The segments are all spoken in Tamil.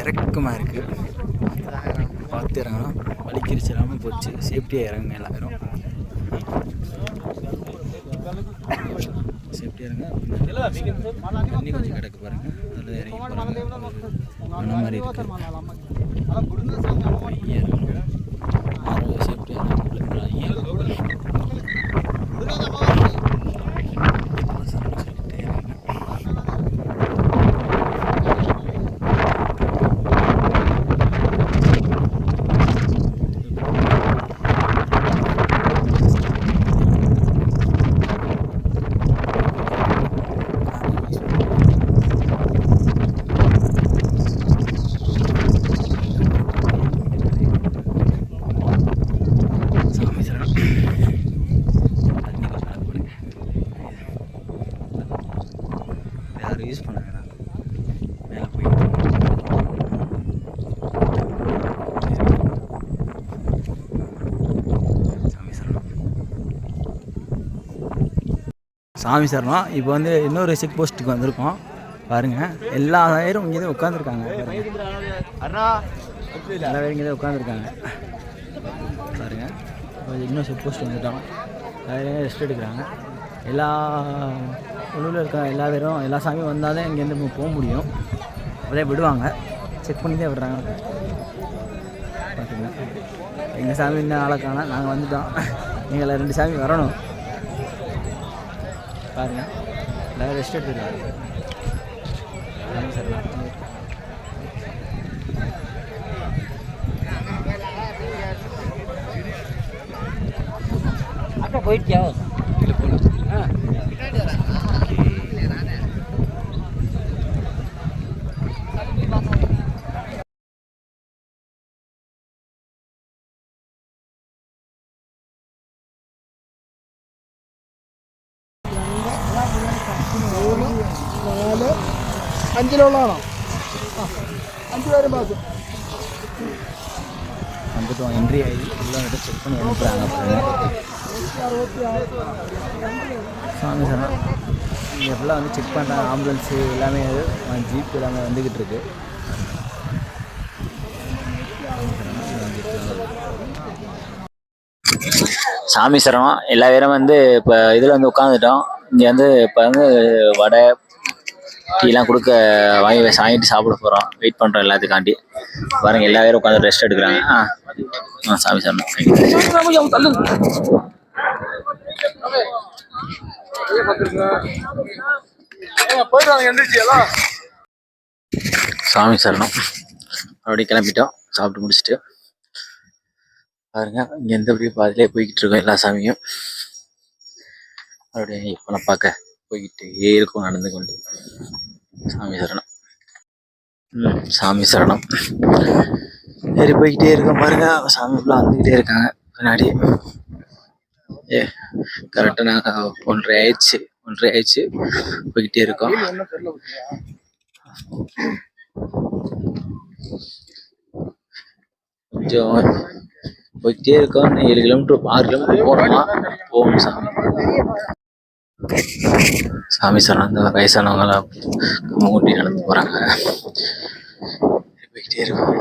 இறக்கமாக இருக்குது பார்த்து இறங்கணும். வலிக்கிருச்சு இல்லாமல் போச்சு. சேஃப்டியாக இறங்குங்க எல்லாரும். சேஃப்டியாக இருங்க. தண்ணி கொஞ்சம் கிடக்கு பாருங்க. அதில் இறங்கி பாருங்க. மன மாதிரி இருக்கு ஐயா இறங்கணும் யாரும் சேஃப்டியாக சாமி சரணம் தண்ணி கொஞ்சம் மேலே போடுங்க யாரும் யூஸ் பண்ண வேணாம் மேலே போய் சாமி சரணம் சாமி சரணம் இப்போ வந்து இன்னொரு செக் போஸ்ட்டுக்கு வந்திருக்கோம். பாருங்கள் எல்லா பேரும் இங்கே தான் உட்காந்துருக்காங்க எல்லா பேரும் இங்கே தான் உட்காந்துருக்காங்க பாருங்க. இப்போ இன்னும் செக் போஸ்ட் வந்துட்டோம். அதில் ரெஸ்ட் எடுக்கிறாங்க. எல்லா உள்ளூரில் இருக்க எல்லா பேரும் எல்லா சாமியும் வந்தால் தான் இங்கேருந்து போக முடியும். அப்படியே விடுவாங்க. செக் பண்ணி தான் விடுறாங்க. பார்த்துங்க எங்கள் சாமி இன்னும் ஆளை காணா நாங்கள் வந்துட்டோம். எங்களை ரெண்டு சாமி வரணும். பாருங்க எல்லாரும் ரெஸ்ட் எடுத்துருக்காங்க சாமி சரணம். அக்கா போயிட்டியா இல்லை போகலாம் ஆ നാല് അഞ്ചിലുള്ളതാണോ ആ അഞ്ച് പേരും പാസ് வந்துட்டோம் என்ட்ரி ஆகி எல்லாம் வந்துட்டு செக் பண்ணி அனுப்புகிறாங்க பாருங்க சாமி சரணம் இங்கே ஃபுல்லாக வந்து செக் பண்ணுறாங்க ஆம்புலன்ஸு எல்லாமே ஜீப் எல்லாமே வந்துக்கிட்டு இருக்கு சாமி சரணம் எல்லா பேரும் வந்து இப்போ இதில் வந்து உட்காந்துட்டோம் இங்கே வந்து இப்போ வந்து வடை டீலாம் கொடுக்க வாங்கி வாங்கிட்டு சாப்பிட போகிறோம் வெயிட் பண்ணுறோம் எல்லாத்துக்காண்டி. பாருங்க எல்லா பேரும் உட்காந்து ரெஸ்ட் எடுக்கிறாங்க. ஆ ஆ சாமி சரணம் சாமி சரணம் மறுபடியும் கிளம்பிட்டோம். சாப்பிட்டு முடிச்சுட்டு. பாருங்க இங்கே எந்த அப்படியே பாதிலே போய்கிட்டு இருக்கோம் எல்லா சாமியும். அப்படியே நான் பார்க்க போய்கிட்டே இருக்கும் நடந்து கொண்டு. சாமி சரணம். ம் சாமி சரணம். ஏறி போய்கிட்டே இருக்க பாருங்க. சாமி ஃபுல்லாக வந்துக்கிட்டே இருக்காங்க. பின்னாடி. ஏ கரெக்டாக நாங்கள் ஒன்றரை ஆயிடுச்சு. ஒன்றரை ஆயிடுச்சு. போய்கிட்டே இருக்கோம். கொஞ்சம் போயிட்டே இருக்கோம். ஏழு கிலோமீட்டர் ஆறு கிலோமீட்டர் போகணுமா போகணும் சாமி. சாமி இந்த வயசானவங்களாம் மூட்டி நடந்து போறாங்க. போய்கிட்டே இருக்கோம்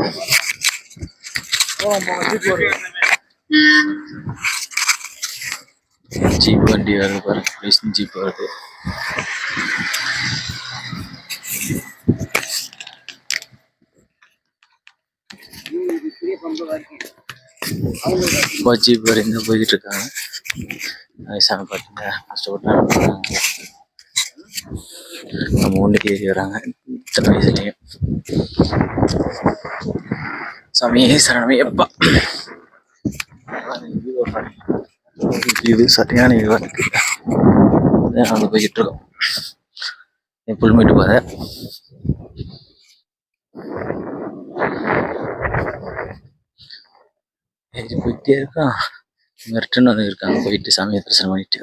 ஜீப் வண்டி வருது பாருங்க போலீஸ் ஜீப் வருது. இப்போ ஜீப் போய்கிட்டு இருக்காங்க. வயசான பாட்டுங்க கஷ்டப்பட்டு நம்ம ஒன்றுக்கு ஏறி வராங்க. இத்தனை வயசுலேயும். சாமியே சரணமே எப்பா இது சரியான இதுவா இருக்கு அதான் போய்கிட்டு இருக்கோம். என் புல்மேட்டு பாதை ஏறி போயிட்டே இருக்கான் இங்க ரிட்டர்ன் வந்து இருக்காங்க போயிட்டு சாமியை தரிசனம் பண்ணிட்டு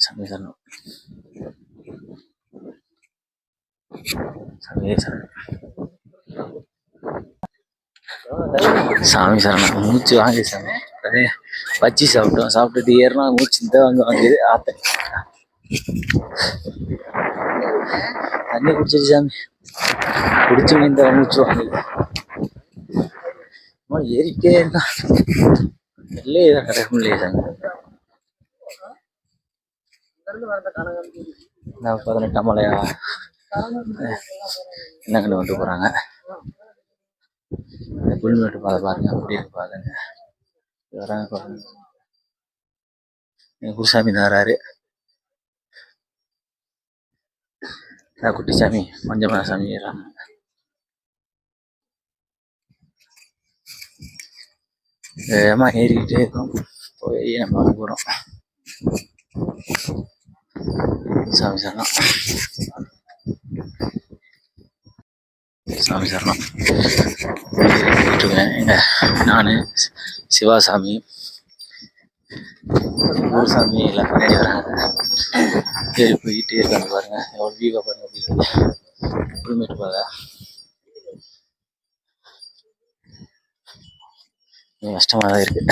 சாமி சரணம் சாமியே சரணம் சாமி சரணம் மூச்சு வாங்கி சாமி அதே பச்சி சாப்பிட்டோம் சாப்பிட்டுட்டு ஏறினா மூச்சு இந்த வாங்க வாங்குது ஆத்த தண்ணி குடிச்சிட்டு சாமி. குடிச்சு இந்த மூச்சு வாங்குது அம்மா, ஏறிக்கிட்டே இருக்கான் வெளியே நடக்க முடியல சாமி. நான் பதினெட்டாம் மலையா என்னங்கன்னு வந்து போறாங்க? புல்மேட்டு பாதை பாருங்க அப்படி இருக்கு பாருங்க. வராங்க பாருங்க. குருசாமி தான் குட்டி சாமி மஞ்சமன சாமி ஏறாங்க ஏறிக்கிட்டே இருக்கோம் போய் நம்ம வந்து போறோம் சாமி சரணம் சாமி சரணம் போயிட்டு இருக்கேன் நான் சிவாசாமி குருசாமி எல்லாம் பின்னாடி வராங்க ஏறி போயிட்டே இருக்காங்க பாருங்க. எவ்வளோ வியூவை பாருங்க அப்படி இருக்கு புல்மேட்டு பாதை கொஞ்சம் தான் இருக்கு.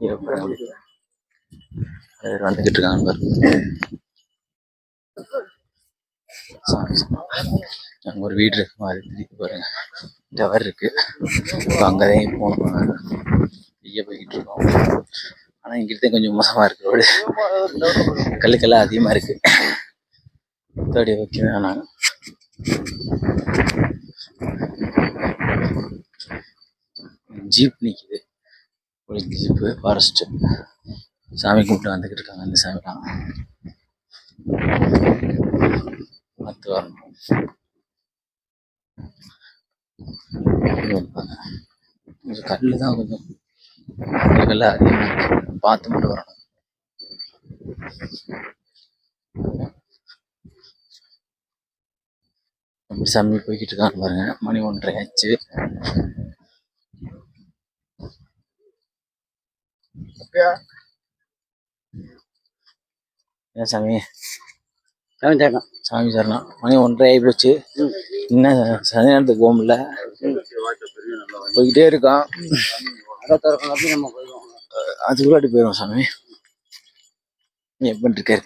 ஐயோ, வந்துகிட்டு இருக்காங்க பாருங்க. ஒரு வீடு இருக்கு. மாதிரி பாருங்க. இந்த டவர் இருக்கு. இப்போ அங்கதான் போகணும் ஐயா போய்கிட்டு இருக்கோம். ஆனா இங்கிட்ட கொஞ்சம் மோசமா இருக்கு ரோடு கல்லுக்கெல்லாம் அதிகமா இருக்கு. தேடி வைக்க வேணாம். ஜீப் நிக்குது. ஒரு ஜீப்பு ஃபாரஸ்ட் சாமி கும்பிட்டு வந்துகிட்டு இருக்காங்க அந்த சாமிலாம் பார்த்து வரணும். கொஞ்சம் கல் தான் கொஞ்சம் கல்லு அதிகமாக பார்த்து மட்டும் வரணும். சாமி போய்கிட்டு இருக்கான்னு பாருங்க. மணி ஒன்றரை ஆச்சு. ஏன் சாமி? சாமி சரணம் சாமி சரணம் மணி ஒன்றரை ஆகி போச்சு இன்னும் சனி நேரத்துக்கு போக முடியல போய்கிட்டே இருக்கான் அதுக்குள்ளாட்டி திறக்கணும் போயிடும் சாமி. நீ எப்படி இருக்காரு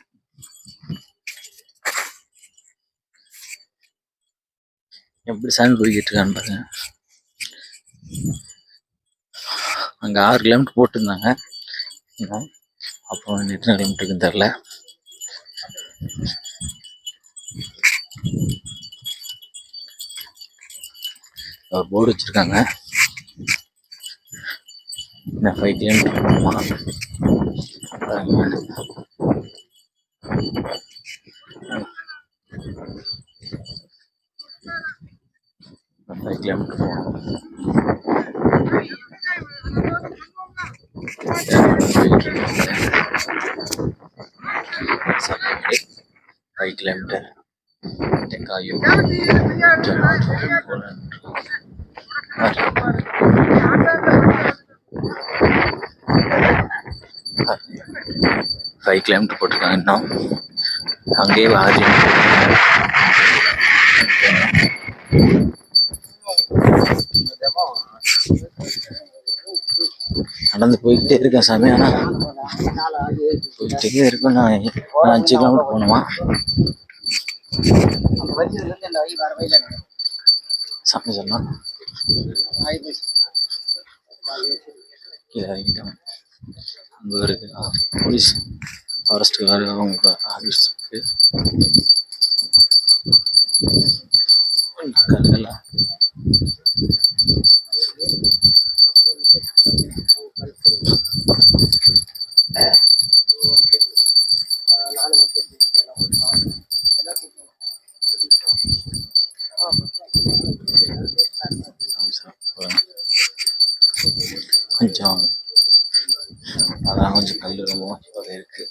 எப்படி சாமி போய்கிட்டு இருக்கான்னு பாருங்க. அங்க ஆறு கிலோமீட்டர் போட்டிருந்தாங்க. அப்புறம் எத்தனை கிலோமீட்டருக்குன்னு தெரில போர்டு வச்சிருக்காங்க இன்னும் ஃபைவ் கிலோமீட்டர் போகணுமா பாருங்க. இன்னும் ஃபைவ் கிலோமீட்டர் போகணும் ஃபைவ் கிலோமீட்டர் தெக்காயூர் ஃபைவ் கிலோமீட்டர் போட்டிருக்காங்க இன்னும். அங்கேயே ஆறு நடந்து போய்கிட்டே இருக்கேன் சாமி ஆனால் போய்கிட்டே இருக்கேன். நான் நான் அஞ்சு கிலோமீட்டர் போகணுமா? சாமி சொன்னான் கீழே அங்கே இருக்கு ஆ, போலீஸ் ஃபாரஸ்ட்டுக்கு வேறு அவங்க ஆஃபீஸ் இருக்கு கல்லுலாம் ஆமாம் அதெல்லாம் கொஞ்சம் கல் ரொம்ப மோசமாக இருக்கு.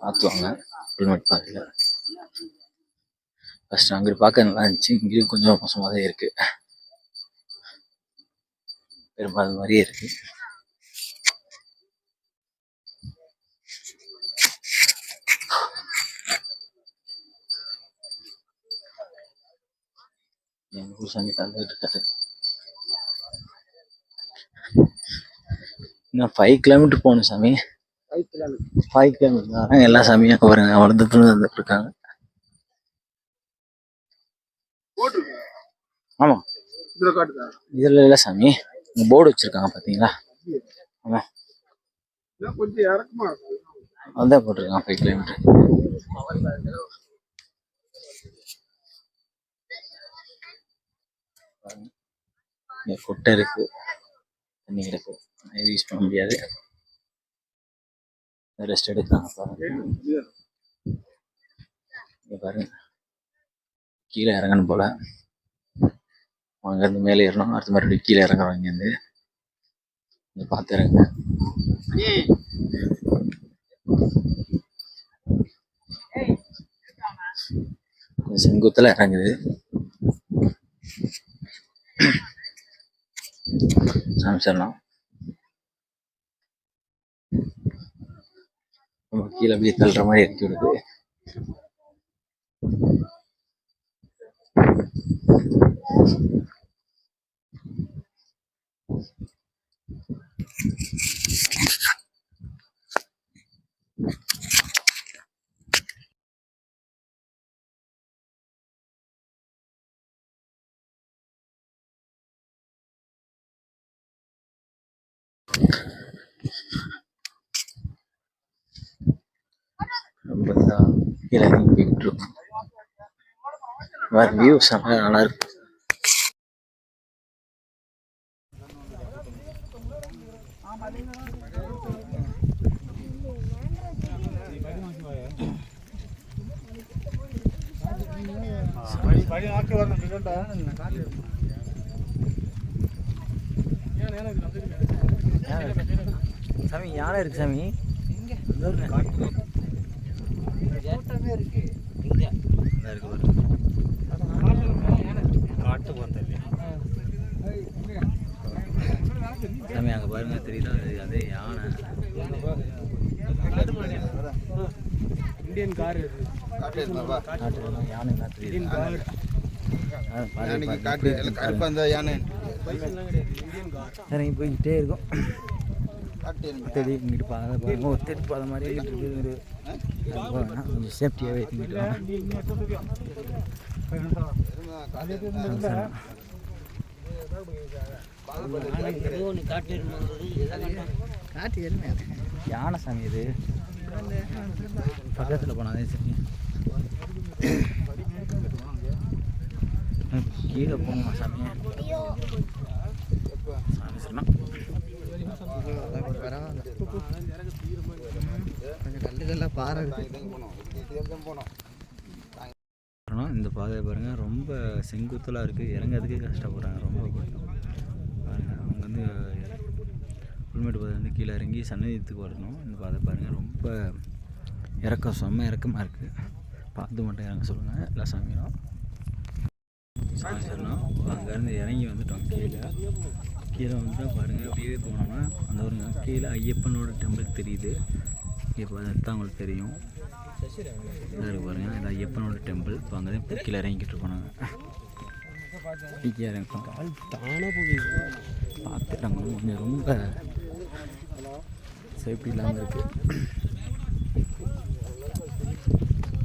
பார்த்து வாங்க ஹெல்மெட் ஃபர்ஸ்ட் அங்கிட்டு பார்க்க நல்லா இருந்துச்சு. இங்கேயும் கொஞ்சம் மோசமாக தான் இருக்கு. பெரும்பாலும் மாதிரியே இருக்கு. எங்க ஊர் சாமி தந்துட்டு இருக்காரு. இன்னும் ஃபைவ் கிலோமீட்டர் போகணும் சாமி. ஃபைவ் ஃபைவ் கிலோமீட்டர் எல்லா சாமியும் பாருங்க. வளர்ந்துட்டு வந்துட்டு இருக்காங்க ஆமா. இதுல இல்ல சாமி. போர்டு வச்சிருக்காங்க பாத்தீங்களா? ஆமா. இதான் கொஞ்சம் இறக்கமா இருக்கும். அதான் போட்டிருக்கான் ஃபைவ் கிலோமீட்டர் குட்டை இருக்கு. தண்ணி கிடக்கு. யூஸ் பண்ண முடியாது. ரெஸ்ட் எடுக்கலாம். பாருங்க இங்க பாருங்க. கீழே இறங்கணும் போல. அங்கேருந்து மேலே ஏறணும். அடுத்து மறுபடியும் கீழே இறங்குறோம் இங்கேருந்து. இங்க பார்த்து இறங்க கொஞ்சம் செங்குத்துல இறங்குது. சாமி நம்ம கீழே அப்படியே தள்ளுற மாதிரி இறக்கி விடுது ரொம்ப இதா கீழே இறங்கி போய்கிட்டு இருக்கோம் வியூ செம்ம நல்லா இருக்கு. பழைய ஆக்கி வரணும் பின்னோட்டா சாமி யானை இருக்கு சாமி? கூட்டமே இருக்கு இங்க சாமி பாருங்க தெரியுதா அது யானை இந்தியன் கார் யானை தெரியுது யானை இறங்கி போய்கிட்டே இருக்கும் தேடி இங்கிட்டு பாதை பாருங்க ஒரு தேடி பாதை மாதிரி இருக்குது அது கொஞ்சம் சேஃப்டியாகவே இங்கிட்டு வாங்க காட்டு என்ன யானை சாமி இது. பக்கத்தில் போனாதே சரி. கீழே போகணுமா சாமி? சாமி சொன்னா பரவாயில்ல இதெல்லாம் பாறை போனோம் இந்த பாதையை பாருங்க ரொம்ப செங்குத்தலாக இருக்குது இறங்கிறதுக்கே கஷ்டப்படுறாங்க ரொம்ப பாருங்கள் அவங்க வந்து புல்மேட்டு பாதை வந்து கீழே இறங்கி சன்னதித்துக்கு வரணும். இந்த பாதை பாருங்கள் ரொம்ப இறக்கம் செம்ம இறக்கமாக இருக்குது பார்த்து மட்டும் இறங்க சொல்லுங்கள் எல்லாம் சாமியும் சாமி அங்கேருந்து இறங்கி வந்துட்டோம் கீழே. கீழே வந்துட்டால் பாருங்கள் அப்படியே போனோம்னா அந்த ஒரு கீழே ஐயப்பனோட டெம்பிள் தெரியுது. இப்போ அதுதான் உங்களுக்கு தெரியும். இதாக இருக்கு பாருங்க இது ஐயப்பனோட டெம்பிள் இப்போ அங்கே தான் கீழே இறங்கிக்கிட்டு இருக்கோம் நாங்கள் கீழே இறங்கிட்டோம் தானே போகுது. பார்த்து இறங்கணும் கொஞ்சம் ரொம்ப சேஃப்டி இல்லாமல் இருக்குது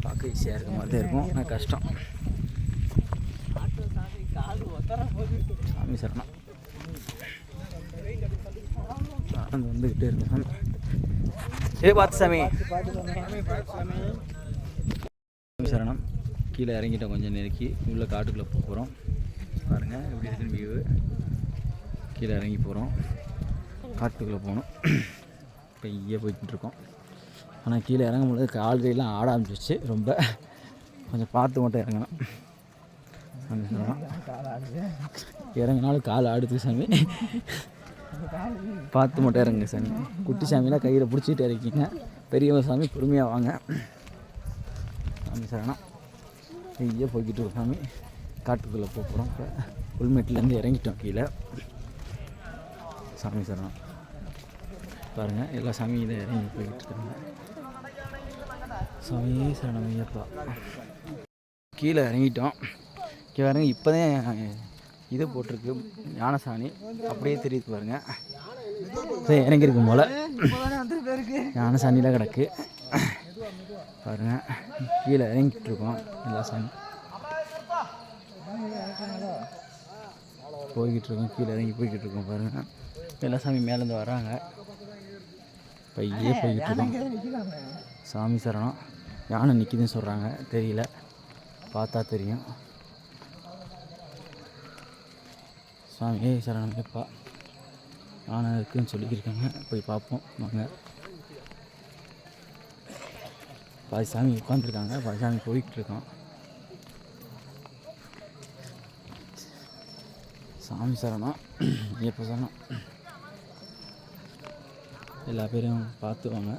பார்க்க ஈஸியாக இருக்க மாதிரி தான் இருக்கும். ஆனால் கஷ்டம். சாமி சரணம். நடந்து வந்துக்கிட்டே இருக்கும் சாமி பார்த்து சாமி. சரணம். கீழே இறங்கிட்டோம் கொஞ்சம் நெருக்கி. உள்ள காட்டுக்குள்ளே போகிறோம் பாருங்கள் எப்படி இருக்குன்னு வியூ கீழே இறங்கி போகிறோம் காட்டுக்குள்ளே போகணும். பைய போய்கிட்டு இருக்கோம். ஆனால் கீழே இறங்கும் பொழுது கால் கையெல்லாம் ஆட ஆரம்பிச்சிச்சு ரொம்ப கொஞ்சம் பார்த்து மட்டும் இறங்கணும். இறங்கினாலும் கால் ஆடுது சாமி. பார்த்து மட்டும் இறங்குங்க சாமி. குட்டி சாமிலாம் கையில் பிடிச்சிட்டு இறக்கிங்க பெரியவங்க சாமி பொறுமையாக வாங்க. சாமி சரணம். ஐயா போய்கிட்டு ஒரு சாமி. காட்டுக்குள்ளே போக போகிறோம் இப்போ புல்மேட்லேருந்து இறங்கிட்டோம் கீழே. சாமி சரணம். பாருங்கள் எல்லா சாமியும் தான் இறங்கி போய்கிட்டு இருக்காங்க. சாமி சரணம் ஐயப்பா. கீழே இறங்கிட்டோம். கீழே இறங்கி இப்போ தான் இது போட்டிருக்கு ஞானசாணி. அப்படியே தெரியுது பாருங்க. சரி இறங்கியிருக்கும் போல். ஞானசாணியில் கிடக்கு. பாருங்க. கீழே இறங்கிட்டு இருக்கோம் எல்லா சாமி போய்கிட்டு இருக்கோம் கீழே இறங்கி போய்கிட்டு இருக்கோம் பாருங்க. எல்லா சாமி மேலேருந்து வராங்க பையே போய்கிட்டு இருக்கோம் சாமி சரணம். யானை நிற்கிதுன்னு சொல்கிறாங்க தெரியல. பார்த்தா தெரியும். சாமி சரணம் எப்பா ஆனால் இருக்குன்னு சொல்லியிருக்காங்க போய் பார்ப்போம் வாங்க. பாதி சாமி உட்காந்துருக்காங்க பாதி சாமி போய்கிட்டு இருக்கோம் சாமி சரணம் எப்போ சரணம் எல்லா பேரையும் பார்த்துவாங்க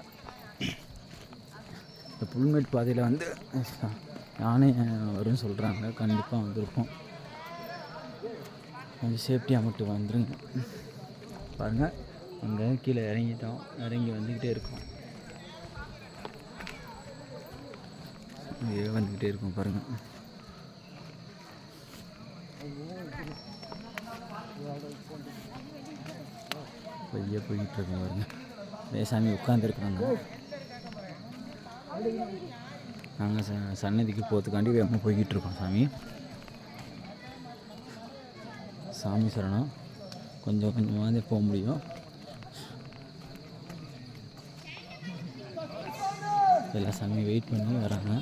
இந்த புல்மேட் பாதையில் வந்து யானை வரும்னு சொல்கிறாங்க கண்டிப்பாக வந்திருப்போம். கொஞ்சம் சேஃப்டியாக மட்டும் வந்துருங்க. பாருங்கள் அங்கே கீழே இறங்கிட்டோம். இறங்கி வந்துக்கிட்டே இருக்கோம். இங்கே வந்துக்கிட்டே இருக்கும் பாருங்கள் பைய போய்கிட்டு இருக்கோம் பாருங்க. வேசாமி உட்காந்துருக்காங்க நாங்கள் ச சன்னதிக்கு போகிறதுக்காண்டி வேகமாக போய்கிட்டு இருக்கோம் சாமி. சாமி சரணம். கொஞ்சம் கொஞ்சமாக போக முடியும். எல்லா சாமியும் வெயிட் பண்ணி வராங்க.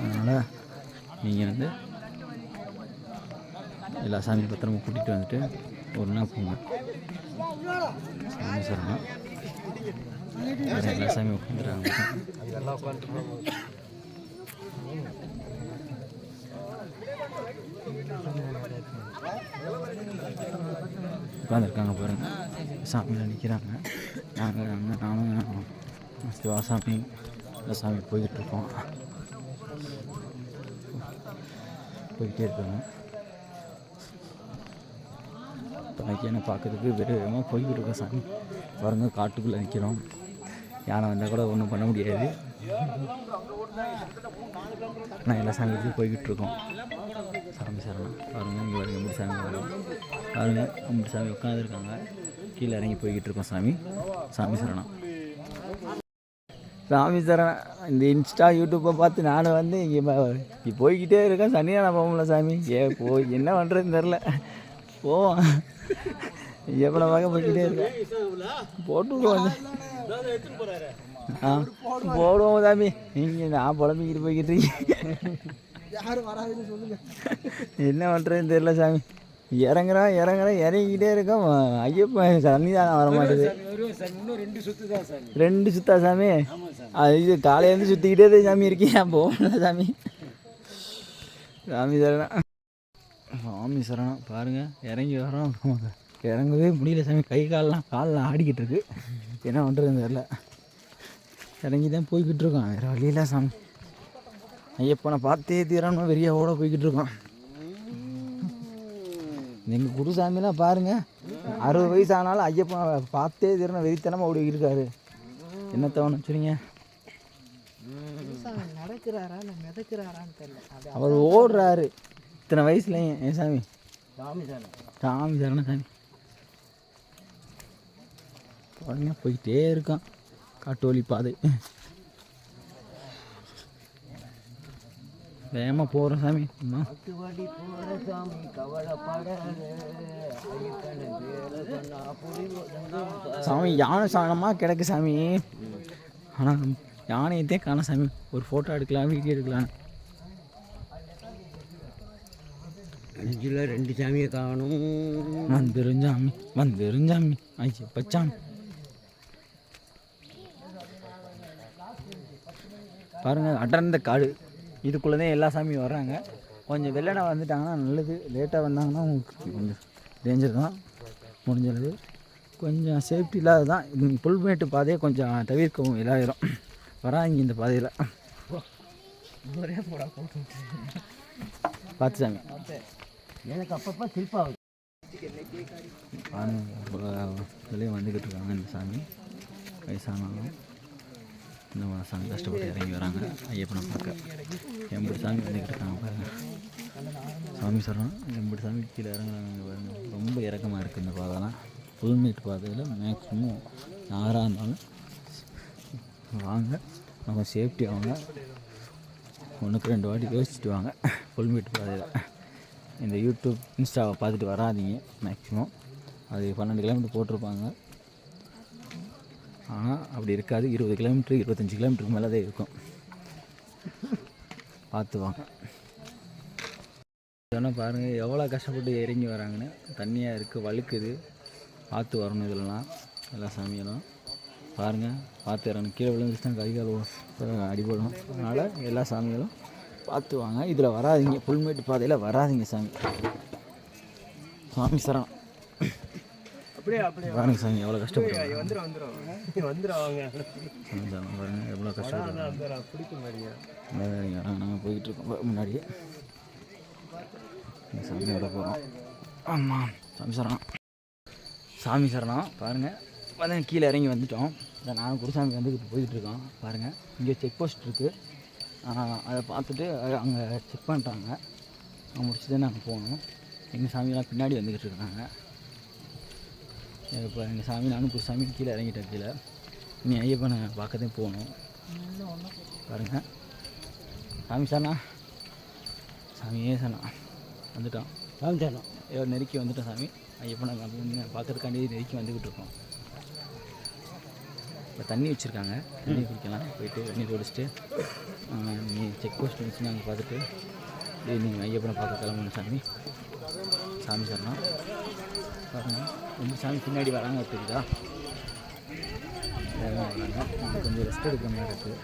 அதனால் நீங்கள் வந்து எல்லா சாமியும் பத்திரமா கூட்டிகிட்டு வந்துட்டு ஒரு நாள் போங்க. சாமி சரணம். எல்லா சாமியும் உட்காந்துறாங்க உட்காந்துருக்காங்க பாருங்க. சாமியில் நிற்கிறாங்க நாங்கள் நாங்கள் நானும் சிவாசாமி இந்த சாமி போய்கிட்டு இருக்கோம். போய்கிட்டே இருக்காங்க. பையனை பார்க்கறதுக்கு வெறும் வேகமாக போய்கிட்டு இருக்கோம் சாமி. பாருங்க காட்டுக்குள்ளே நிற்கிறோம் யானை வந்தால் கூட ஒன்றும் பண்ண முடியாது. நான் எல்லா சாமிக்கும் போய்கிட்டு இருக்கோம். சாமி சரணம் பாருங்க இங்கே பாருங்க எப்படி சாமி பாருங்க. அப்படி சாமி உட்காந்துருக்காங்க. கீழே இறங்கி போய்கிட்டு இருக்கோம் சாமி. சாமி சரணம். சாமி சரணம். இந்த இன்ஸ்டா யூடியூப்பை பார்த்து நானும் வந்து இங்கே போய்கிட்டே இருக்கேன். சனியான போகல சாமி. ஏ போய் என்ன பண்ணுறதுன்னு தெரில போவோம். எவ்வளோ வகை போய்கிட்டே இருக்கேன். போட்டு ஆ போடுவோம் சாமி. நீங்கள் நான் புலம்பிக்கிட்டு போய்கிட்டு இருக்கேன். யாரும் வராதுன்னு சொல்லுங்க. என்ன பண்ணுறதுன்னு தெரியல சாமி. இறங்குறோம் இறங்குறோம் இறங்கிக்கிட்டே இருக்கோம் ஐயப்பன் சன்னிதானம் வர மாட்டேது. ரெண்டு சுத்தா சாமி. அது இது காலையிலேருந்து சுற்றிக்கிட்டே தான் சாமி இருக்கேன். போகல சாமி. சாமி சரணம் சாமி சரணம் பாருங்கள் இறங்கி வரோம் இறங்கவே முடியல சாமி. கை கால்லாம் கால்லாம் ஆடிக்கிட்டு இருக்கு. என்ன பண்ணுறதுன்னு தெரில இறங்கி தான் போய்கிட்டு இருக்கோம். வேறு வழியில சாமி. ஐயப்பனை பார்த்தே தீரணும் வெறியா ஓட போய்கிட்டு இருக்கோம் எங்கள் குருசாமிலாம் பாருங்க அறுபது வயசு ஆனாலும் ஐயப்பனை பார்த்தே தீரணும் வெறித்தனமாக ஓடி இருக்காரு. என்ன தோணும் சொல்லுங்க அவர் ஓடுறாரு. இத்தனை வயசுலையும் ஏன் சாமி? சாமி தானே. சாமி பாருங்க போயிட்டே இருக்கான். காட்டு பாதை. வேகமாக போகிறோம் சாமி. சாமி யானை சாணமாக கிடக்கு சாமி. ஆனால் யானையத்தே காண சாமி. ஒரு ஃபோட்டோ எடுக்கலாம் வீடியோ எடுக்கலாம். அஞ்சில் ரெண்டு சாமியை காணும். வந்துருஞ்சாமி வந்துருஞ்சாமி ஐயோ பச்சாமி பாருங்க அடர்ந்த காடு. இதுக்குள்ளே தான் எல்லா சாமியும் வர்றாங்க. கொஞ்சம் வெள்ளனை வந்துட்டாங்கன்னா நல்லது. லேட்டாக வந்தாங்கன்னா உங்களுக்கு கொஞ்சம் டேஞ்சர் தான். முடிஞ்சளவு. கொஞ்சம் சேஃப்டி இல்லாத தான். புல்மேட்டு பாதையை கொஞ்சம் தவிர்க்கவும் எல்லாரும் வராங்க இந்த பாதையில். ஒரே போடா போட்டு பார்த்து சாமி எனக்கு அப்பப்போ சிரிப்பாகுது வெளியே வந்துக்கிட்டு இருக்காங்க இந்த சாமி. வயசானவங்க. இந்த மாதிரி சாமி கஷ்டப்பட்டு இறங்கி வராங்க. ஐயப்பனை பார்க்க. எம்படி சாமி வந்துக்கிட்டு இருக்காங்க சாமி சொல்கிறோம் எம்படி சாமி கீழே இறங்குறாங்க பாருங்க. ரொம்ப இறக்கமாக இருக்குது இந்த பாதைலாம். புல்மேட் பாதையில் மேக்ஸிமம் யாராக இருந்தாலும் வாங்க. நம்ம சேஃப்டி வாங்க. ஒன்றுக்கு ரெண்டு வாட்டி யோசிச்சுட்டு வாங்க. புல்மீட்டு பாதையில். இந்த யூடியூப் இன்ஸ்டாவை பார்த்துட்டு வராதீங்க. மேக்ஸிமம் அது பன்னெண்டு கிலோமீட்டர் போட்டிருப்பாங்க. ஆனால் அப்படி இருக்காது. இருபது கிலோமீட்டர் இருபத்தஞ்சி கிலோமீட்டருக்கு மேலே தான் இருக்கும். பார்த்து வாங்க சொன்னால் பாருங்கள் எவ்வளோ கஷ்டப்பட்டு இறங்கி வராங்கன்னு. தண்ணியாக இருக்குது வழுக்குது. பார்த்து வரணும் இதெல்லாம். எல்லா சாமியெல்லாம். பாருங்கள் பார்த்து இறங்கணும். கீழே விழுந்துச்சுன்னா கை கால் அடிபடும். அதனால் எல்லா சாமிகளும் பார்த்து வாங்க. இதில் வராதீங்க. புல்மேட்டு பாதையில் வராதீங்க சாமி. சாமி சரணம். அப்படியே அப்படியே பாருங்க சாமி எவ்வளோ கஷ்டப்படுறாங்க வந்துடும் வந்துடும் வந்துடும் அவங்க சாமி சரணம் பாருங்க எவ்வளோ கஷ்டப்படுறாங்க பிடிக்கும் நாங்கள் போயிட்டு இருக்கோம். முன்னாடியே. சாமியோட போகிறோம் ஆமாம் சாமி சரணம். சாமி சரணம் பாருங்கள் கீழே இறங்கி வந்துட்டோம். இந்த நாங்கள் குருசாமி வந்து இப்போ போயிட்டு இருக்கோம் பாருங்கள் இங்கே செக் போஸ்ட் இருக்குது அதை பார்த்துட்டு அங்கே செக் பண்ணிட்டாங்க. அவங்க முடிச்சுட்டு நாங்கள் போகணும். எங்கள் சாமியெல்லாம் பின்னாடி வந்துக்கிட்டு இருக்காங்க. இப்போ எங்கள் சாமி நானும் குருசாமி கீழே இறங்கிட்டேன் கீழே. நீ ஐயப்பனை பார்க்கதான் போகணும். பாருங்கள் சாமி சாணா? சாமியே சாணா. வந்துட்டோம் காமிச்சானோ ஏதோ நெருக்கி வந்துட்டோம் சாமி. ஐயப்பனை பார்க்கறதுக்காண்டி நெருக்கி வந்துக்கிட்டு இருக்கோம். இப்போ தண்ணி வச்சுருக்காங்க. தண்ணி குடிக்கலாம். போயிட்டு தண்ணி குடிச்சிட்டு நீ செக் போஸ்ட் வச்சு நாங்கள் பார்த்துட்டு நீங்கள் ஐயப்பனை பார்க்க கிளம்பணும் சாமி. சாமி சரணம் பாருங்க. ரெண்டு சாமி பின்னாடி வராங்க தெரியுதா வராங்க. கொஞ்சம் ரெஸ்ட் எடுக்கிற மாதிரி இருக்குது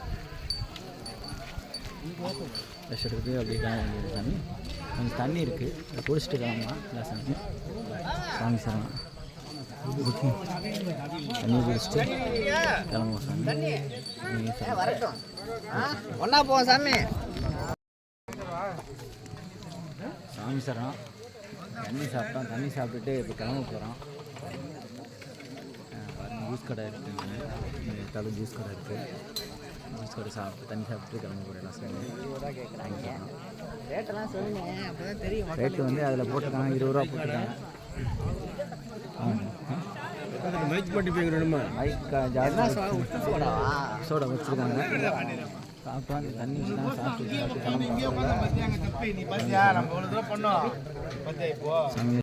ரெஸ்ட் எடுத்துட்டு அப்படியே கிளம்ப வேண்டியது சாமி. கொஞ்சம் தண்ணி இருக்குது அதை குடிச்சிட்டு கிளம்பலாம். இல்லை சாமி. சாமி சரணம். தண்ணி குடிச்சிட்டு கிளம்புவோம் சாமி. ஒன்றா போவோம் சாமி. சாமி சரணம். தண்ணி சாப்பிட்டோம். தண்ணி சாப்பிட்டுட்டு இப்போ கிளம்ப போகிறோம் ஜூஸ் கடை இருக்குது தலை ஜூஸ் கடை இருக்குது ஜூஸ் கடை சாப்பிட்டு தண்ணி சாப்பிட்டு கிளம்ப தான் தெரியும் ரேட்டு வந்து அதில் போட்டிருக்காங்க இருபது ரூபா போட்டிருக்காங்க. மைக் பட்டி போய்க்கிறோமா மைக் சோடா வச்சுருக்காங்க. சாப்பிட்டோம் தண்ணி சாப்பிட்டு சாப்பிட்டு